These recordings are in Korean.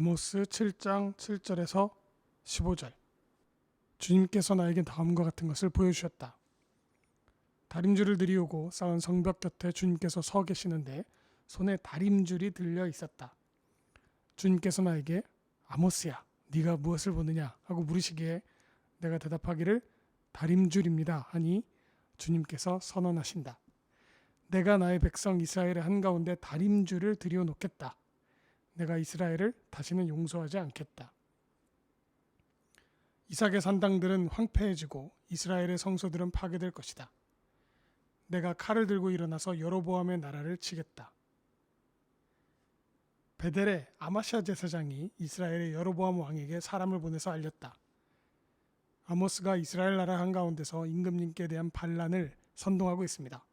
아모스 7장 7절에서 15절. 주님께서 나에게 다음과 같은 것을 보여주셨다. 다림줄을 들이오고 쌓은 성벽 곁에 주님께서 서 계시는데 손에 다림줄이 들려 있었다. 주님께서 나에게 아모스야, 네가 무엇을 보느냐 하고 물으시기에 내가 대답하기를 다림줄입니다 하니 주님께서 선언하신다. 내가 나의 백성 이스라엘의 한가운데 다림줄을 들여 놓겠다. 내가 이스라엘을 다시는 용서하지 않겠다. 이삭의 산당들은 황폐해지고 이스라엘의 성소들은 파괴될 것이다. 내가 칼을 들고 일어나서 여로보암의 나라를 치겠다. 베델의 아마시아 제사장이 이스라엘의 여로보암 왕에게 사람을 보내서 알렸다. 아모스가 이스라엘 나라 한가운데서 임금님께 대한 반란을 선동하고 있습니다.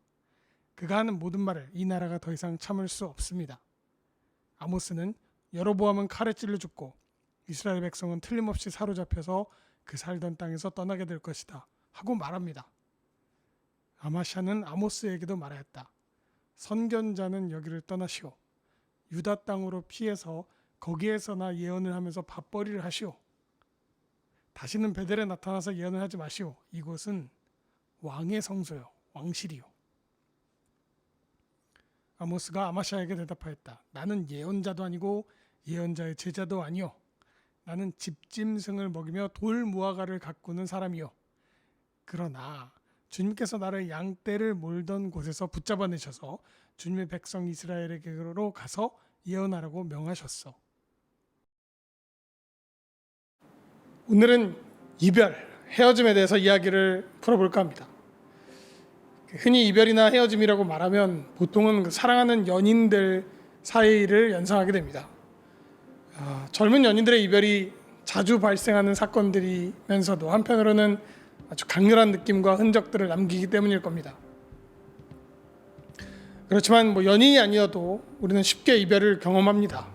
그가 하는 모든 말을 이 나라가 더 이상 참을 수 없습니다. 아모스는 여로보암은 칼에 찔려 죽고 이스라엘 백성은 틀림없이 사로잡혀서 그 살던 땅에서 떠나게 될 것이다 하고 말합니다. 아마샤는 아모스에게도 말하였다. 선견자는 여기를 떠나시오. 유다 땅으로 피해서 거기에서나 예언을 하면서 밥벌이를 하시오. 다시는 베델에 나타나서 예언을 하지 마시오. 이곳은 왕의 성소요, 왕실이요. 아모스가 아마샤에게 대답하였다. 나는 예언자도 아니고 예언자의 제자도 아니요. 나는 집짐승을 먹이며 돌 무화과를 가꾸는 사람이요. 그러나 주님께서 나를 양떼를 몰던 곳에서 붙잡아내셔서 주님의 백성 이스라엘에게로 가서 예언하라고 명하셨어. 오늘은 이별, 헤어짐에 대해서 이야기를 풀어볼까 합니다. 흔히 이별이나 헤어짐이라고 말하면 보통은 그 사랑하는 연인들 사이를 연상하게 됩니다. 아, 젊은 연인들의 이별이 자주 발생하는 사건들이면서도 한편으로는 아주 강렬한 느낌과 흔적들을 남기기 때문일 겁니다. 그렇지만 뭐 연인이 아니어도 우리는 쉽게 이별을 경험합니다.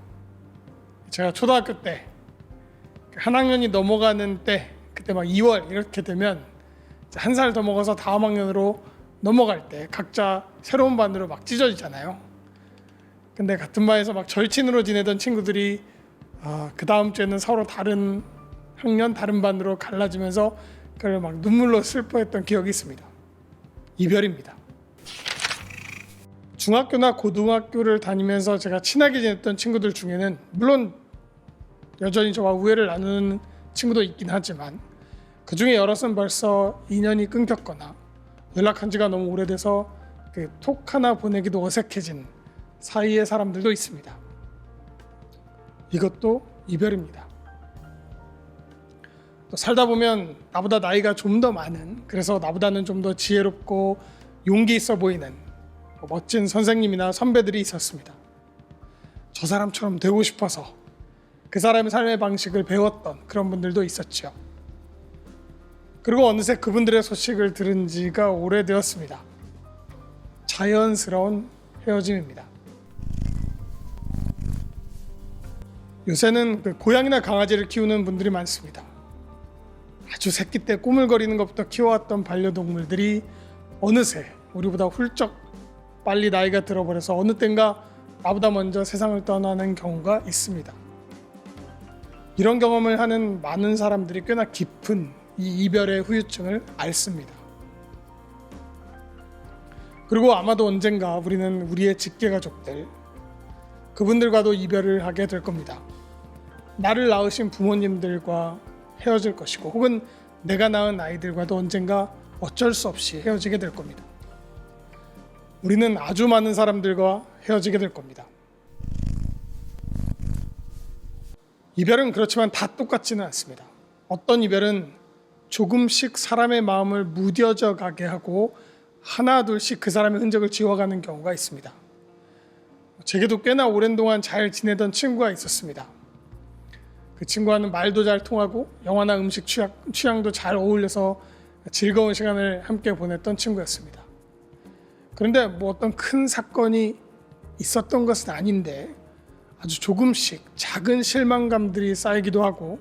제가 초등학교 때 한 학년이 넘어가는 때 그때 막 2월 이렇게 되면 한 살 더 먹어서 다음 학년으로 넘어갈 때 각자 새로운 반으로 막 찢어지잖아요. 근데 같은 반에서 막 절친으로 지내던 친구들이 아, 그 다음 주에는 서로 다른 학년 다른 반으로 갈라지면서 그걸 막 눈물로 슬퍼했던 기억이 있습니다. 이별입니다. 중학교나 고등학교를 다니면서 제가 친하게 지냈던 친구들 중에는 물론 여전히 저와 우애를 나누는 친구도 있긴 하지만 그 중에 여럿은 벌써 인연이 끊겼거나 연락한 지가 너무 오래돼서 그 톡 하나 보내기도 어색해진 사이의 사람들도 있습니다. 이것도 이별입니다. 또 살다 보면 나보다 나이가 좀 더 많은 그래서 나보다는 좀 더 지혜롭고 용기 있어 보이는 뭐 멋진 선생님이나 선배들이 있었습니다. 저 사람처럼 되고 싶어서 그 사람의 삶의 방식을 배웠던 그런 분들도 있었죠. 그리고 어느새 그분들의 소식을 들은 지가 오래되었습니다. 자연스러운 헤어짐입니다. 요새는 그 고양이나 강아지를 키우는 분들이 많습니다. 아주 새끼 때 꼬물거리는 것부터 키워왔던 반려동물들이 어느새 우리보다 훌쩍 빨리 나이가 들어버려서 어느 땐가 나보다 먼저 세상을 떠나는 경우가 있습니다. 이런 경험을 하는 많은 사람들이 꽤나 깊은 이 이별의 후유증을 앓습니다. 그리고 아마도 언젠가 우리는 우리의 직계 가족들 그분들과도 이별을 하게 될 겁니다. 나를 낳으신 부모님들과 헤어질 것이고 혹은 내가 낳은 아이들과도 언젠가 어쩔 수 없이 헤어지게 될 겁니다. 우리는 아주 많은 사람들과 헤어지게 될 겁니다. 이별은 그렇지만 다 똑같지는 않습니다. 어떤 이별은 조금씩 사람의 마음을 무뎌져 가게 하고 하나 둘씩 그 사람의 흔적을 지워가는 경우가 있습니다. 제게도 꽤나 오랜 동안 잘 지내던 친구가 있었습니다. 그 친구와는 말도 잘 통하고 영화나 음식 취향, 취향도 잘 어울려서 즐거운 시간을 함께 보냈던 친구였습니다. 그런데 뭐 어떤 큰 사건이 있었던 것은 아닌데 아주 조금씩 작은 실망감들이 쌓이기도 하고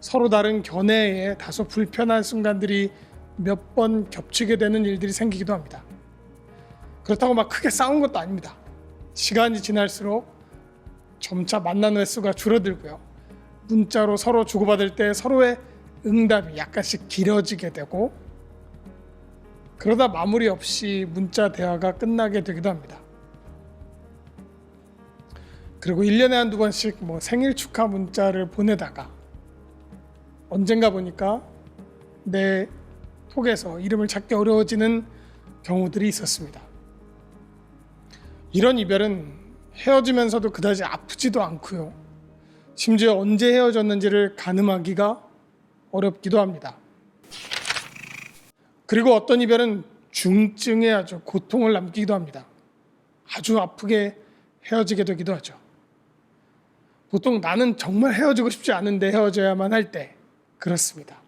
서로 다른 견해에 다소 불편한 순간들이 몇 번 겹치게 되는 일들이 생기기도 합니다. 그렇다고 막 크게 싸운 것도 아닙니다. 시간이 지날수록 점차 만나는 횟수가 줄어들고요. 문자로 서로 주고받을 때 서로의 응답이 약간씩 길어지게 되고 그러다 마무리 없이 문자 대화가 끝나게 되기도 합니다. 그리고 1년에 한두 번씩 뭐 생일 축하 문자를 보내다가 언젠가 보니까 내 톡에서 이름을 찾기 어려워지는 경우들이 있었습니다. 이런 이별은 헤어지면서도 그다지 아프지도 않고요. 심지어 언제 헤어졌는지를 가늠하기가 어렵기도 합니다. 그리고 어떤 이별은 중증의 아주 고통을 남기기도 합니다. 아주 아프게 헤어지게 되기도 하죠. 보통 나는 정말 헤어지고 싶지 않은데 헤어져야만 할 때 그렇습니다.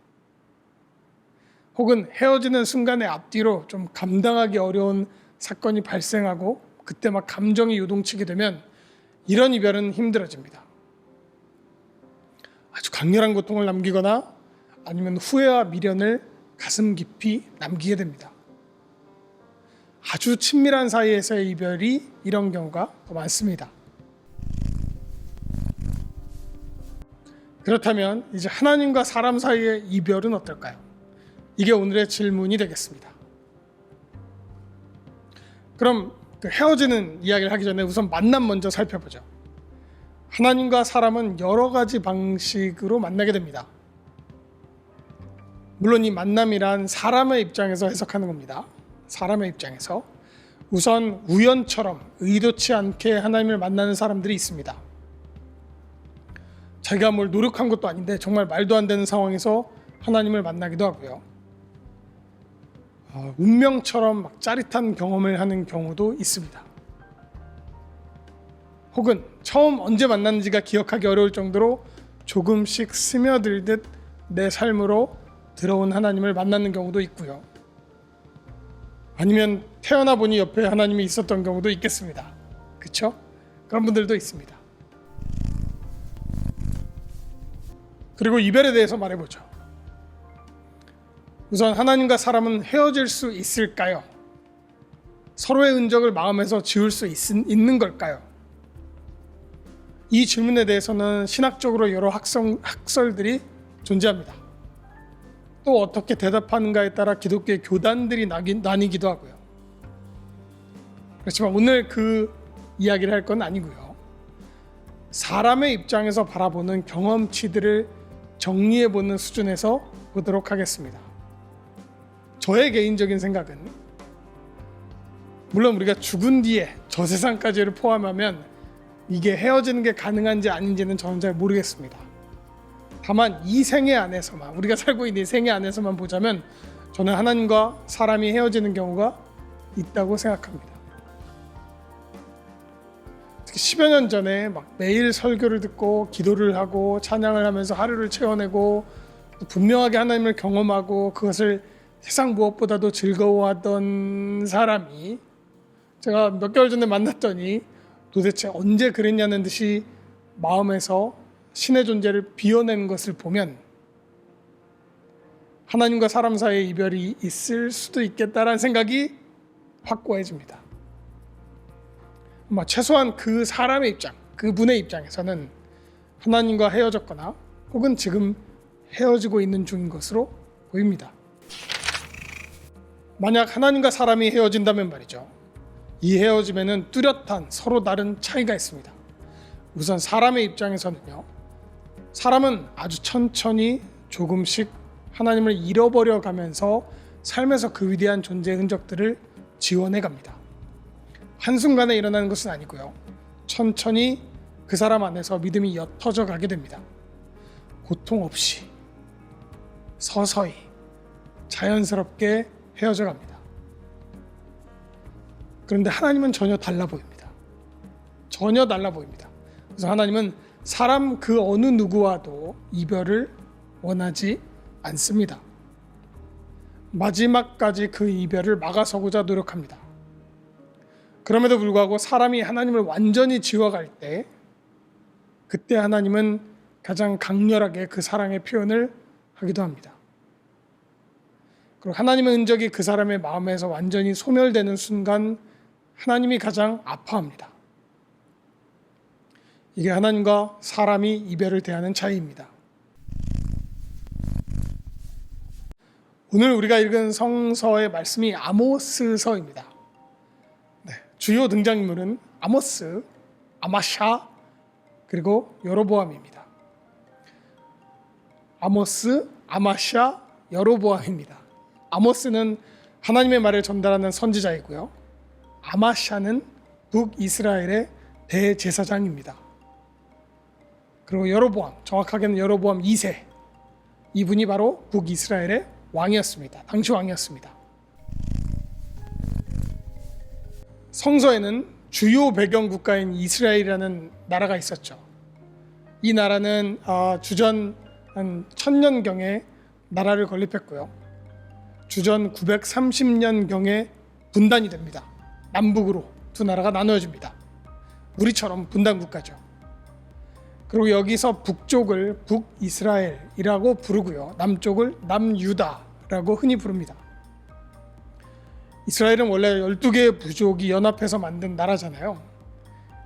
혹은 헤어지는 순간의 앞뒤로 좀 감당하기 어려운 사건이 발생하고 그때 막 감정이 요동치게 되면 이런 이별은 힘들어집니다. 아주 강렬한 고통을 남기거나 아니면 후회와 미련을 가슴 깊이 남기게 됩니다. 아주 친밀한 사이에서의 이별이 이런 경우가 더 많습니다. 그렇다면 이제 하나님과 사람 사이의 이별은 어떨까요? 이게 오늘의 질문이 되겠습니다. 그럼 그 헤어지는 이야기를 하기 전에 우선 만남 먼저 살펴보죠. 하나님과 사람은 여러 가지 방식으로 만나게 됩니다. 물론 이 만남이란 사람의 입장에서 해석하는 겁니다. 사람의 입장에서 우선 우연처럼 의도치 않게 하나님을 만나는 사람들이 있습니다. 자기가 뭘 노력한 것도 아닌데 정말 말도 안 되는 상황에서 하나님을 만나기도 하고요. 어, 운명처럼 막 짜릿한 경험을 하는 경우도 있습니다. 혹은 처음 언제 만났는지가 기억하기 어려울 정도로 조금씩 스며들듯 내 삶으로 들어온 하나님을 만나는 경우도 있고요. 아니면 태어나 보니 옆에 하나님이 있었던 경우도 있겠습니다. 그렇죠? 그런 분들도 있습니다. 그리고 이별에 대해서 말해보죠. 우선 하나님과 사람은 헤어질 수 있을까요? 서로의 흔적을 마음에서 지울 수 있, 있는 걸까요? 이 질문에 대해서는 신학적으로 여러 학성, 학설들이 존재합니다. 또 어떻게 대답하는가에 따라 기독교의 교단들이 나긴, 나뉘기도 하고요. 그렇지만 오늘 그 이야기를 할 건 아니고요. 사람의 입장에서 바라보는 경험치들을 정리해 보는 수준에서 보도록 하겠습니다. 저의 개인적인 생각은 물론 우리가 죽은 뒤에 저 세상까지를 포함하면 이게 헤어지는 게 가능한지 아닌지는 저는 잘 모르겠습니다. 다만 이 생애 안에서만 우리가 살고 있는 이 생애 안에서만 보자면 저는 하나님과 사람이 헤어지는 경우가 있다고 생각합니다. 특히 10여 년 전에 막 매일 설교를 듣고 기도를 하고 찬양을 하면서 하루를 채워내고 분명하게 하나님을 경험하고 그것을 세상 무엇보다도 즐거워하던 사람이 제가 몇 개월 전에 만났더니 도대체 언제 그랬냐는 듯이 마음에서 신의 존재를 비워낸 것을 보면 하나님과 사람 사이의 이별이 있을 수도 있겠다라는 생각이 확고해집니다. 아마 최소한 그 사람의 입장, 그분의 입장에서는 하나님과 헤어졌거나 혹은 지금 헤어지고 있는 중인 것으로 보입니다. 만약 하나님과 사람이 헤어진다면 말이죠. 이 헤어짐에는 뚜렷한 서로 다른 차이가 있습니다. 우선 사람의 입장에서는요. 사람은 아주 천천히 조금씩 하나님을 잃어버려 가면서 삶에서 그 위대한 존재의 흔적들을 지원해 갑니다. 한순간에 일어나는 것은 아니고요. 천천히 그 사람 안에서 믿음이 옅어져 가게 됩니다. 고통 없이 서서히 자연스럽게 헤어져 갑니다. 그런데 하나님은 전혀 달라 보입니다. 전혀 달라 보입니다. 그래서 하나님은 사람 그 어느 누구와도 이별을 원하지 않습니다. 마지막까지 그 이별을 막아서고자 노력합니다. 그럼에도 불구하고 사람이 하나님을 완전히 지워갈 때, 그때 하나님은 가장 강렬하게 그 사랑의 표현을 하기도 합니다. 그리고 하나님의 흔적이 그 사람의 마음에서 완전히 소멸되는 순간 하나님이 가장 아파합니다. 이게 하나님과 사람이 이별을 대하는 차이입니다. 오늘 우리가 읽은 성서의 말씀이 아모스서입니다. 네, 주요 등장인물은 아모스, 아마샤, 그리고 여로보암입니다. 아모스, 아마샤, 여로보암입니다. 아모스는 하나님의 말을 전달하는 선지자이고요. 아마샤는 북이스라엘의 대제사장입니다. 그리고 여로보암, 정확하게는 여로보암 2세. 이분이 바로 북이스라엘의 왕이었습니다. 당시 왕이었습니다. 성서에는 주요 배경 국가인 이스라엘이라는 나라가 있었죠. 이 나라는 어, 주전 한 천년경에 나라를 건립했고요. 주전 930년경에 분단이 됩니다. 남북으로 두 나라가 나누어집니다. 우리처럼 분단 국가죠. 그리고 여기서 북쪽을 북이스라엘이라고 부르고요. 남쪽을 남유다라고 흔히 부릅니다. 이스라엘은 원래 12개의 부족이 연합해서 만든 나라잖아요.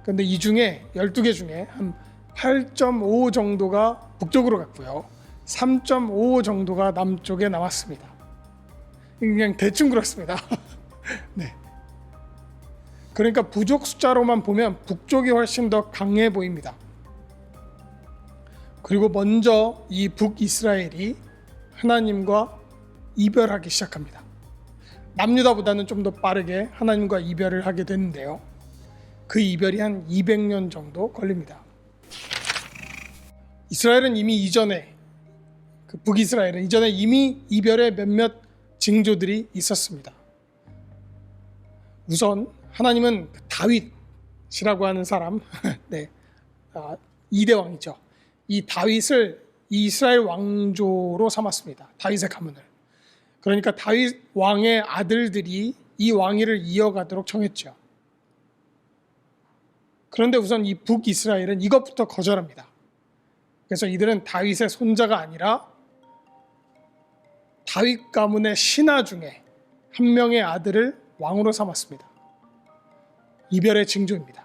그런데 이 중에 12개 중에 한 8.5 정도가 북쪽으로 갔고요. 3.5 정도가 남쪽에 남았습니다. 그냥 대충 그렇습니다. 네. 그러니까 부족 숫자로만 보면 북쪽이 훨씬 더 강해 보입니다. 그리고 먼저 이 북이스라엘이 하나님과 이별하기 시작합니다. 남유다보다는 좀 더 빠르게 하나님과 이별을 하게 되는데요. 그 이별이 한 200년 정도 걸립니다. 이스라엘은 이미 이전에 그 북이스라엘은 이전에 이미 이별의 몇몇 징조들이 있었습니다. 우선 하나님은 그 다윗이라고 하는 사람, 네, 아, 이대 왕이죠. 이 다윗을 이스라엘 왕조로 삼았습니다. 다윗의 가문을. 그러니까 다윗 왕의 아들들이 이 왕위를 이어가도록 정했죠. 그런데 우선 이 북이스라엘은 이것부터 거절합니다. 그래서 이들은 다윗의 손자가 아니라 다윗 가문의 신하 중에 한 명의 아들을 왕으로 삼았습니다. 이별의 징조입니다.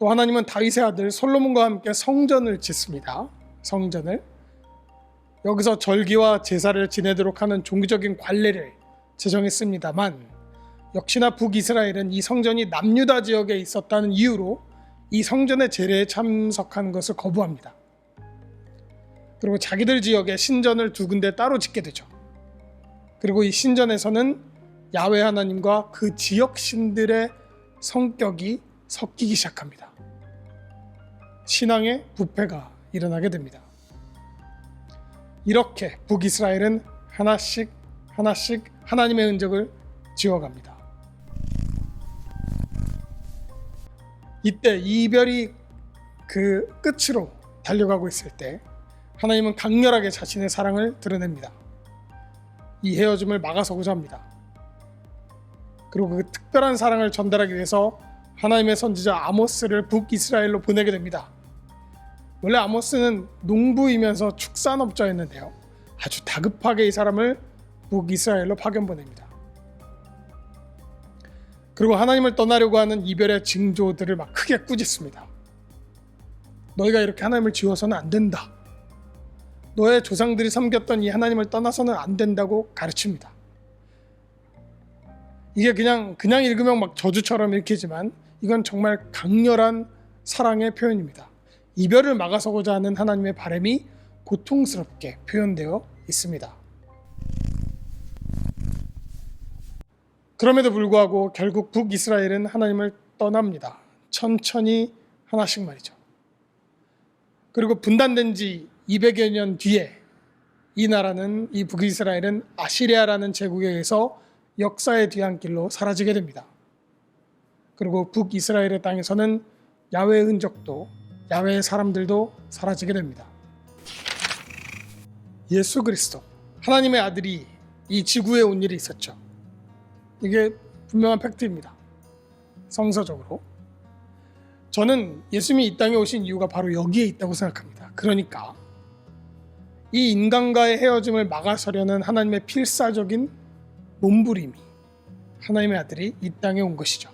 또 하나님은 다윗의 아들 솔로몬과 함께 성전을 짓습니다. 성전을 여기서 절기와 제사를 지내도록 하는 종교적인 관례를 제정했습니다만 역시나 북이스라엘은 이 성전이 남유다 지역에 있었다는 이유로 이 성전의 제례에 참석하는 것을 거부합니다. 그리고 자기들 지역에 신전을 두 군데 따로 짓게 되죠. 그리고 이 신전에서는 야외 하나님과 그 지역 신들의 성격이 섞이기 시작합니다. 신앙의 부패가 일어나게 됩니다. 이렇게 북이스라엘은 하나씩 하나씩 하나님의 흔적을 지워갑니다. 이때 이별이 그 끝으로 달려가고 있을 때 하나님은 강렬하게 자신의 사랑을 드러냅니다. 이 헤어짐을 막아서고자 합니다. 그리고 그 특별한 사랑을 전달하기 위해서 하나님의 선지자 아모스를 북이스라엘로 보내게 됩니다. 원래 아모스는 농부이면서 축산업자였는데요. 아주 다급하게 이 사람을 북이스라엘로 파견 보냅니다. 그리고 하나님을 떠나려고 하는 이별의 징조들을 막 크게 꾸짖습니다. 너희가 이렇게 하나님을 지워서는 안 된다. 너의 조상들이 섬겼던 이 하나님을 떠나서는 안 된다고 가르칩니다. 이게 그냥 그냥 읽으면 막 저주처럼 읽히지만 이건 정말 강렬한 사랑의 표현입니다. 이별을 막아서고자 하는 하나님의 바람이 고통스럽게 표현되어 있습니다. 그럼에도 불구하고 결국 북이스라엘은 하나님을 떠납니다. 천천히 하나씩 말이죠. 그리고 분단된 지 200여 년 뒤에 이 나라는 이 북이스라엘은 아시리아라는 제국에 의해서 역사의 뒤안길로 사라지게 됩니다. 그리고 북이스라엘의 땅에서는 야외의 흔적도 야외의 사람들도 사라지게 됩니다. 예수 그리스도 하나님의 아들이 이 지구에 온 일이 있었죠. 이게 분명한 팩트입니다. 성서적으로. 저는 예수님이 이 땅에 오신 이유가 바로 여기에 있다고 생각합니다. 그러니까 이 인간과의 헤어짐을 막아서려는 하나님의 필사적인 몸부림이 하나님의 아들이 이 땅에 온 것이죠.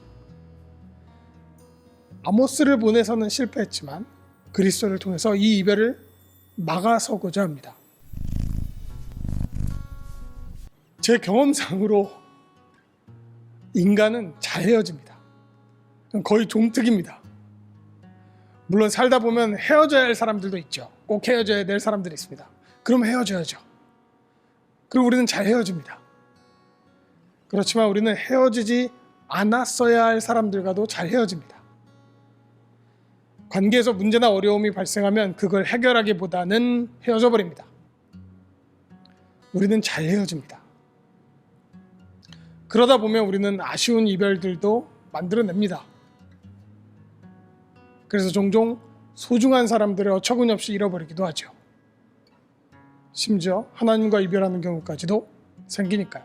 아모스를 보내서는 실패했지만 그리스도를 통해서 이 이별을 막아서고자 합니다. 제 경험상으로 인간은 잘 헤어집니다. 거의 종특입니다. 물론 살다 보면 헤어져야 할 사람들도 있죠. 꼭 헤어져야 될 사람들이 있습니다. 그럼 헤어져야죠. 그리고 우리는 잘 헤어집니다. 그렇지만 우리는 헤어지지 않았어야 할 사람들과도 잘 헤어집니다. 관계에서 문제나 어려움이 발생하면 그걸 해결하기보다는 헤어져 버립니다. 우리는 잘 헤어집니다. 그러다 보면 우리는 아쉬운 이별들도 만들어냅니다. 그래서 종종 소중한 사람들을 어처구니 없이 잃어버리기도 하죠. 심지어 하나님과 이별하는 경우까지도 생기니까요.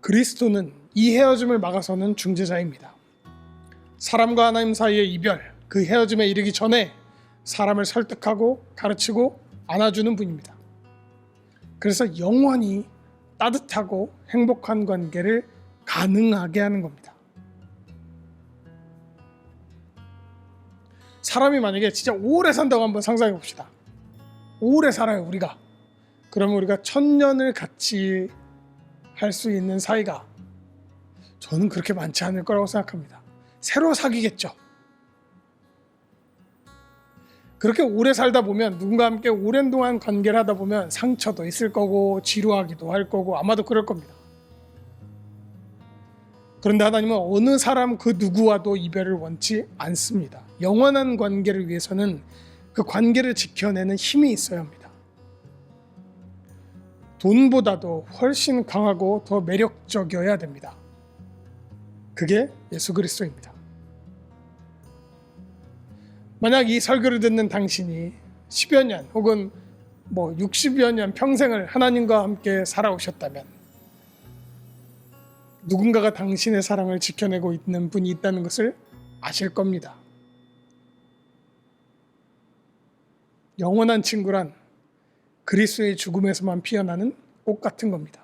그리스도는 이 헤어짐을 막아서는 중재자입니다. 사람과 하나님 사이의 이별, 그 헤어짐에 이르기 전에 사람을 설득하고 가르치고 안아주는 분입니다. 그래서 영원히 따뜻하고 행복한 관계를 가능하게 하는 겁니다. 사람이 만약에 진짜 오래 산다고 한번 상상해 봅시다. 오래 살아요, 우리가. 그러면 우리가 천년을 같이 할 수 있는 사이가 저는 그렇게 많지 않을 거라고 생각합니다. 새로 사귀겠죠. 그렇게 오래 살다 보면 누군가 함께 오랜 동안 관계를 하다 보면 상처도 있을 거고 지루하기도 할 거고 아마도 그럴 겁니다. 그런데 하나님은 어느 사람 그 누구와도 이별을 원치 않습니다. 영원한 관계를 위해서는 그 관계를 지켜내는 힘이 있어야 합니다. 돈보다도 훨씬 강하고 더 매력적이어야 됩니다. 그게 예수 그리스도입니다. 만약 이 설교를 듣는 당신이 10여 년 혹은 뭐 60여 년 평생을 하나님과 함께 살아오셨다면 누군가가 당신의 사랑을 지켜내고 있는 분이 있다는 것을 아실 겁니다. 영원한 친구란 그리스도의 죽음에서만 피어나는 꽃 같은 겁니다.